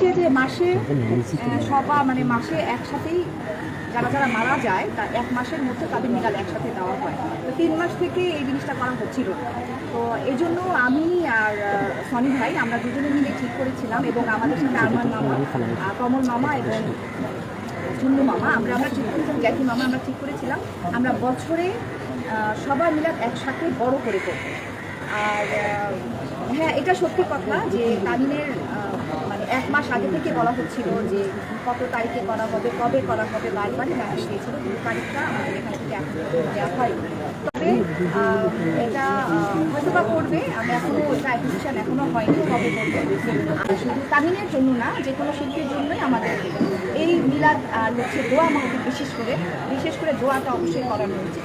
হচ্ছে যে মাসে সবা মানে মাসে একসাথেই যারা যারা মারা যায় তা এক মাসের মধ্যে তাদের মিলাদ একসাথে দেওয়া হয়। তো তিন মাস থেকে এই জিনিসটা করা হচ্ছিল তো এই জন্য আমি আর সনি ভাই আমরা দুজনে মিলে ঠিক করেছিলাম এবং আমাদের সাথে আরমান মামা কমল মামা এবং ঝুন্নু মামা আমরা আমরা ঠিক করেছিলাম জ্যাকি মামা আমরা ঠিক করেছিলাম। আমরা বছরে সবার মিলাদ একসাথে বড় করে করব। আর হ্যাঁ এটা সত্যি কথা যে মানে এক মাস আগে থেকে বলা হচ্ছিল যে কত তারিখে করা হবে, কবে করা হবে বারবারই জানা গিয়েছিল দু তারিখটা আমাদের এখান থেকে দেওয়া হয় তবে এটা হয়তো বা করবে আমি এখনও এটা অ্যাকুইজিশন এখনও হয়নি, কবে করবে শুধু তামিনের জন্য না, যে কোনো শিল্পীর জন্যই আমাদের এই মিলাদ আর হচ্ছে দোয়া মাহফিল বিশেষ করে বিশেষ করে দোয়াটা অবশ্যই করানো উচিত।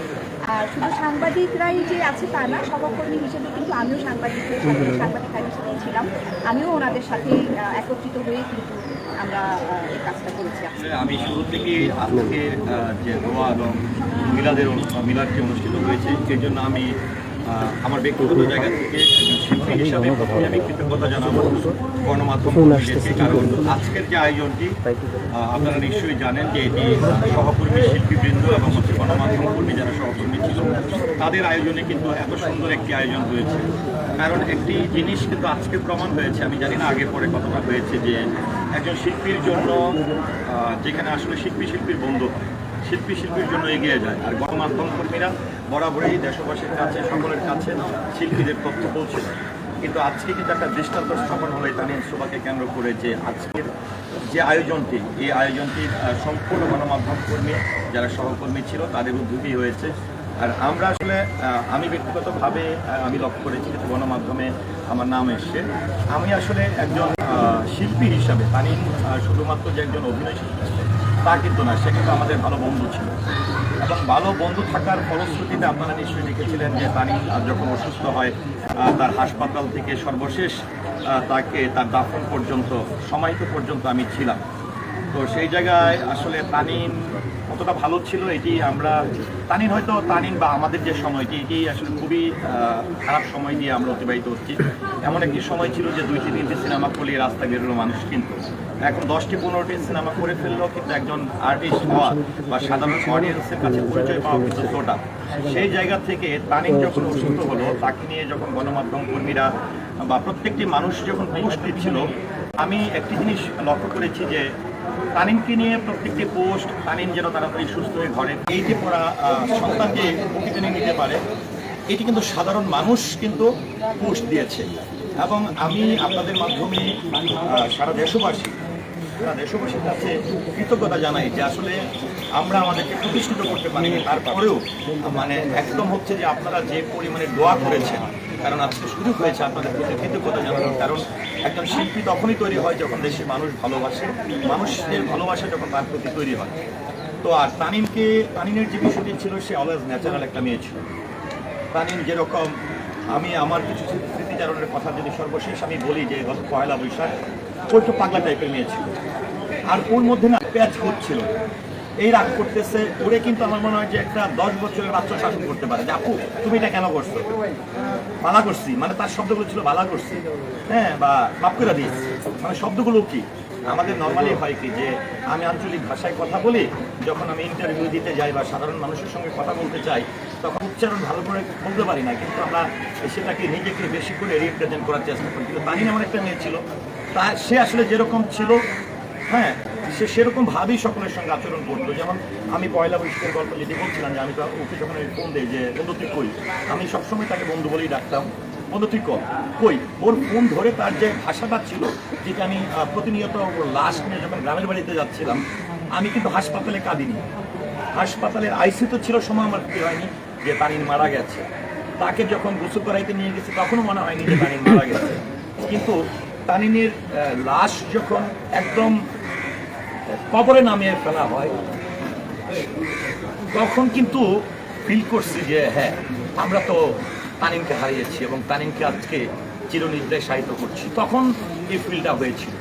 আর শুধু সাংবাদিকরাই যে আছে তা না সহকর্মী হিসেবে আমিও সাংবাদিকদের সাথে সাংবাদিকরা হিসেবে ছিলাম। আমিও ওনাদের সাথে একত্রিত হয়ে কিন্তু আমরা এই কাজটা করেছি আমি শুরু থেকে আজকের যে দোয়া এবং মিলাদের অনু- মিলাদ যে অনুষ্ঠিত হয়েছে সেই জন্য আমি আমার ব্যক্তিগত জায়গা থেকে একজন শিল্পী হিসাবে প্রথমে আমি কৃতজ্ঞতা জানাব গণমাধ্যম কারণ আজকের যে আয়োজনটি আপনারা নিশ্চয়ই জানেন যে এটি সহকর্মী শিল্পীবৃন্দ এবং হচ্ছে গণমাধ্যম কর্মী যারা সহকর্মী ছিল তাদের আয়োজনে কিন্তু এত সুন্দর একটি আয়োজন হয়েছে। কারণ একটি জিনিস কিন্তু আজকে প্রমাণ হয়েছে, আমি জানি না আগে পরে কতটা হয়েছে যে একজন শিল্পীর জন্য যেখানে আসলে শিল্পী শিল্পীর বন্ধু হয়, শিল্পী শিল্পীর জন্য এগিয়ে যায়। আর গণমাধ্যম কর্মীরা বরাবরই দেশবাসীর কাছে, সকলের কাছে শিল্পীদের তথ্য পৌঁছে কিন্তু আজকে কিন্তু একটা দৃষ্টান্ত স্থাপন হলো তানিম সভাকে কেন্দ্র করে যে আজকের যে আয়োজনটি, এই আয়োজনটি সম্পূর্ণ গণমাধ্যম কর্মী, যারা সহকর্মী ছিল, তাদের উদ্যোগী হয়েছে। আর আমরা আসলে আমি ব্যক্তিগতভাবে আমি লক্ষ্য করেছি যে গণমাধ্যমে আমার নাম এসছে। আমি আসলে একজন শিল্পী হিসাবে তানিম শুধুমাত্র যে একজন অভিনয় শিল্পী তা কিন্তু না সে কিন্তু আমাদের ভালো বন্ধু ছিল। এবং ভালো বন্ধু থাকার ফলশ্রুতিতে আপনারা নিশ্চয়ই দেখেছিলেন যে আহ, যখন অসুস্থ হয় তার হাসপাতাল থেকে সর্বশেষ তাকে তার দাফন পর্যন্ত সমাহিত পর্যন্ত আমি ছিলাম। তো সেই জায়গায় আসলে তানিন কতটা ভালো ছিল, এটি আমরা, তানিন হয়তো তানিন বা আমাদের যে সময়টি এটি আসলে খুবই খারাপ সময় দিয়ে আমরা অতিবাহিত হচ্ছি। এমন একটি সময় ছিল যে দুইটি, তিনটি সিনেমা করলে রাস্তায় বেরোলো মানুষ কিন্তু। এখন দশটি, পনেরোটি সিনেমা করে ফেললেও কিন্তু একজন আর্টিস্ট হওয়া বা সাধারণ অডিয়েন্সের কাছে পরিচয় পাওয়া কিন্তু ছোটা। সেই জায়গা থেকে তানিন যখন অসুস্থ হলো, তাকে নিয়ে যখন গণমাধ্যম কর্মীরা বা প্রত্যেকটি মানুষ যখন পোস্ট দিচ্ছিল আমি একটি জিনিস লক্ষ্য করেছি যে তানিমকে নিয়ে প্রত্যেকটি পোস্ট তানিম যেন তাড়াতাড়ি সুস্থ হয়ে ঘরে। এই যে পড়া সন্তানকে প্রতিদিনই নিতে পারে, এটি কিন্তু সাধারণ মানুষ কিন্তু পোস্ট দিয়েছে। এবং আমি আপনাদের মাধ্যমে সারা দেশবাসী, সারা দেশবাসীর কাছে কৃতজ্ঞতা জানাই যে আসলে আমরা আমাদেরকে প্রতিষ্ঠিত করতে পারি তারপরেও মানে একদম হচ্ছে যে আপনারা যে পরিমাণে দোয়া করেছেন, কারণ আজকে সুযোগ হয়েছে আপনাদের প্রতি কৃতজ্ঞতা জানানোর কারণ শিল্পী তখনই তৈরি হয় যখন দেশের মানুষ ভালোবাসে, মানুষের ভালোবাসা যখন তার প্রতি তৈরি হয়। তো আর তানিমকে তানিমের যে বিষয়টি ছিল, সে অলওয়েজ ন্যাচারাল একটা মেয়ে ছিল। তানিম যেরকম, আমি আমার কিছু স্মৃতিচারণের কথা যদি সর্বশেষ আমি বলি যে, গত পয়লা বৈশাখ, ও একটু পাগলা টাইপের মেয়ে ছিল। আর ওর মধ্যে না, প্যাচ করছিল এই রাগ করতেছে, ওরে কিন্তু আমার মনে হয় যে একটা দশ বছরের বাচ্চা শাসন করতে পারে। যে আপু, তুমি এটা কেন করছ? মালা করছি মানে তার শব্দগুলো ছিল বালা করছি। হ্যাঁ বা মাপ করে দিয়েছি মানে শব্দগুলো কি? আমাদের নর্মালি হয় কি যে আমি আঞ্চলিক ভাষায় কথা বলি, যখন আমি ইন্টারভিউ দিতে যাই বা সাধারণ মানুষের সঙ্গে কথা বলতে চাই, তখন উচ্চারণ ভালো করে বলতে পারি না, কিন্তু আমরা সেটাকে নিজেকে বেশি করে রিপ্রেজেন্ট করার চেষ্টা করি। কিন্তু তানিন আমার একটা মেয়ে ছিল, তা সে আসলে যেরকম ছিল হ্যাঁ সে সেরকম ভাবেই সকলের সঙ্গে আচরণ করতো। যেমন আমি পয়লা বৈশাখের গল্প যেটি বলছিলাম যে আমি ওকে যখন আমি ফোন দিই যে, বন্ধু, তুই কই? আমি সবসময় তাকে বন্ধু বলেই ডাকতাম, বন্ধু, তুই কর কই? ওর ফোন ধরে তার যে ভাষাটা ছিল, যেটা আমি প্রতিনিয়ত লাশ নিয়ে যখন গ্রামের বাড়িতে যাচ্ছিলাম, আমি কিন্তু হাসপাতালে কাঁদিনি। হাসপাতালের আইসি তো ছিল সময় আমার কি হয়নি যে তারিন মারা গেছে। তাকে যখন গোসল করাইতে নিয়ে গেছে, তখনও মনে হয়নি যে তারিন মারা গেছে। কিন্তু তানিনের লাশ যখন একদম কবরে নামিয়ে ফেলা হয়। তখন কিন্তু ফিল করছি যে হ্যাঁ আমরা তো তানিমকে হারিয়েছি এবং তানিমকে আজকে চিরনির্দেশায়িত করছি। তখন এই ফিলটা হয়েছিল।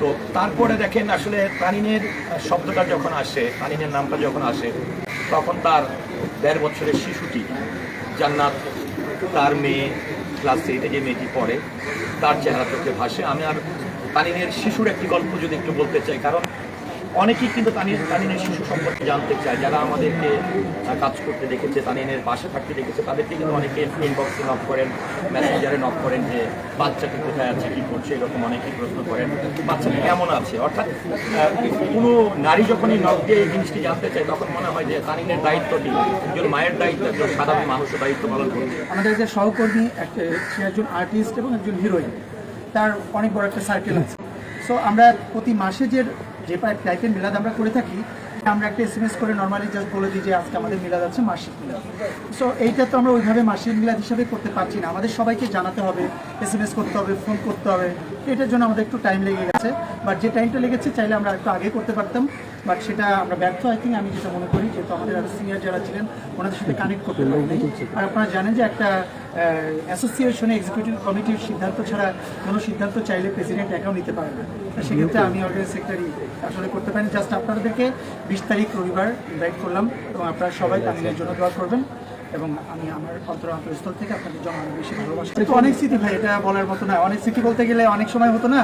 তো তারপরে দেখেন আসলে তানিনের শব্দটা যখন আসে তানিনের নামটা যখন আসে, তখন তার দেড় বছরের শিশুটি, জান্নাত, তার মেয়ে, ক্লাস এইটে যে মেয়েটি পড়ে, তার চেহারা চোখে ভাসে। আমি আর তানিনের শিশুর একটি গল্প যদি একটু বলতে চাই, কারণ অনেকেই কিন্তু তানির তানিনের শিশু সম্পর্কে জানতে চায়। যারা আমাদেরকে কাজ করতে দেখেছে, তানিনের পাশে থাকতে দেখেছে, তাদেরকে কিন্তু অনেকে ইনবক্সে নক করেন মেসেঞ্জারে নক করেন যে, বাচ্চাটি কোথায় আছে, কি করছে, এরকম অনেকেই প্রশ্ন করেন। বাচ্চাটি কেমন আছে? অর্থাৎ কোনো নারী যখনই নক দিয়ে এই জিনিসটি জানতে চায়, তখন মনে হয় যে তানিনের দায়িত্বটি, একজন মায়ের দায়িত্ব, একজন সাধারণ মানুষের দায়িত্ব পালন করছে আমাদের যে সহকর্মী একটা একজন আর্টিস্ট এবং একজন হিরোইন তার অনেক বড় একটা সার্কেল আছে। সো আমরা প্রতি মাসে যে যে টাইপের মিলাদ আমরা করে থাকি, আমরা একটা এস এম এস করে নর্মালি জাস্ট বলে দিই যে আজকে আমাদের মিলাদ আছে মাসিক মিলাদ। সো এইটা তো আমরা ওইভাবে মাসিক মিলাদ হিসাবে করতে পারছি না। আমাদের সবাইকে জানাতে হবে এস করতে হবে ফোন করতে হবে। এটার জন্য আমাদের একটু টাইম লেগে গেছে। বাট যে টাইমটা লেগেছে, চাইলে আমরা একটু আগে করতে পারতাম। বাট সেটা আমরা ব্যর্থ আই থিঙ্ক আমি যেটা মনে করি, যেহেতু আমাদের আরও সিনিয়র যারা ছিলেন, ওনাদের সাথে কানেক্ট করতে পারেন আর আপনারা জানেন যে একটা অ্যাসোসিয়েশনে এক্সিকিউটিভ কমিটির সিদ্ধান্ত ছাড়া কোনো সিদ্ধান্ত চাইলে প্রেসিডেন্ট একাও নিতে পারে না। সেক্ষেত্রে আমি অর্গানাইজ সেক্রেটারি আসলে করতে পারি জাস্ট আপনাদেরকে বিশ তারিখ রবিবার ইনভাইট করলাম এবং আপনারা সবাই তামিলের জন্য দোয়া করবেন। এবং আমি আমার অন্তর থেকে আপনাদের জন্য অনেক বেশি ভালোবাসি। অনেক স্মৃতি ভাই, এটা বলার মতো না। অনেক স্মৃতি বলতে গেলে অনেক সময় হতো না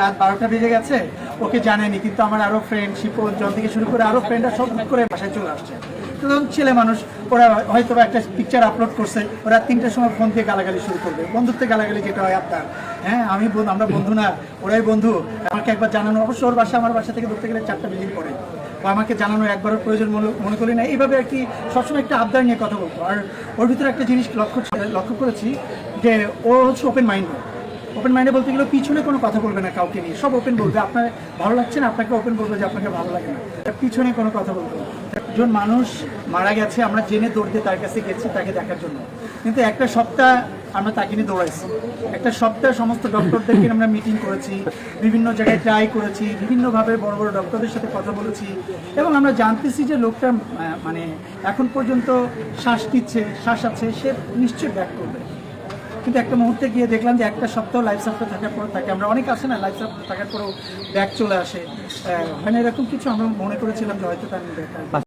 রাত বারোটা বেজে গেছে, ওকে জানেনি কিন্তু আমার আরও ফ্রেন্ড শিপন জল থেকে শুরু করে আরও ফ্রেন্ডরা সব করে বাসায় চলে আসছে। তো তখন ছেলে মানুষ, ওরা হয়তো একটা পিকচার আপলোড করছে, ওরা তিনটার সময় ফোন দিয়ে গালাগালি শুরু করবে। বন্ধুত্বে গালাগালি যেটা হয় আপনার হ্যাঁ আমি আমরা বন্ধু না, ওরাই বন্ধু। আমাকে একবার জানানো, অবশ্য ওর বাসা, আমার বাসা থেকে ধরতে গেলে চারটা বিল্ডিং পড়ে। ও আমাকে জানানো একবারও প্রয়োজন মনে- করি না। এইভাবে আর কি সবসময় একটা আবদার নিয়ে কথা বলতো আর ওর ভিতরে একটা জিনিস লক্ষ্য লক্ষ্য করেছি যে ও হচ্ছে ওপেন মাইন্ডেড ওপেন মাইন্ডে বলতে গেলে পিছনে কোনো কথা বলবে না কাউকে নিয়ে। সব ওপেন বলবে। আপনার ভালো লাগছে না? আপনাকে ওপেন বলবে যে আপনাকে ভালো লাগে না। পিছনে কোনো কথা বলবে একজন মানুষ মারা গেছে, আমরা জেনে দৌড়তে তার কাছে গেছি তাকে দেখার জন্য। কিন্তু একটা সপ্তাহ আমরা তাকে নিয়ে দৌড়াইছি। একটা সপ্তাহে সমস্ত ডক্টরদেরকে আমরা মিটিং করেছি, বিভিন্ন জায়গায় ট্রাই করেছি, বিভিন্নভাবে বড় বড় ডক্টরদের সাথে কথা বলেছি এবং আমরা জানতেছি যে লোকটা মানে এখন পর্যন্ত শ্বাস নিচ্ছে, শ্বাস আছে, সে নিশ্চয়ই ব্যাক করবে। কিন্তু একটা মুহূর্তে গিয়ে দেখলাম যে একটা সপ্তাহ লাইফ সাপোর্ট থাকার পর থাকে আমরা, অনেক আছে না লাইফ সাপোর্ট থাকার পরেও ব্যাক চলে আসে। মানে এরকম কিছু আমরা মনে করেছিলাম যে হয়তো তার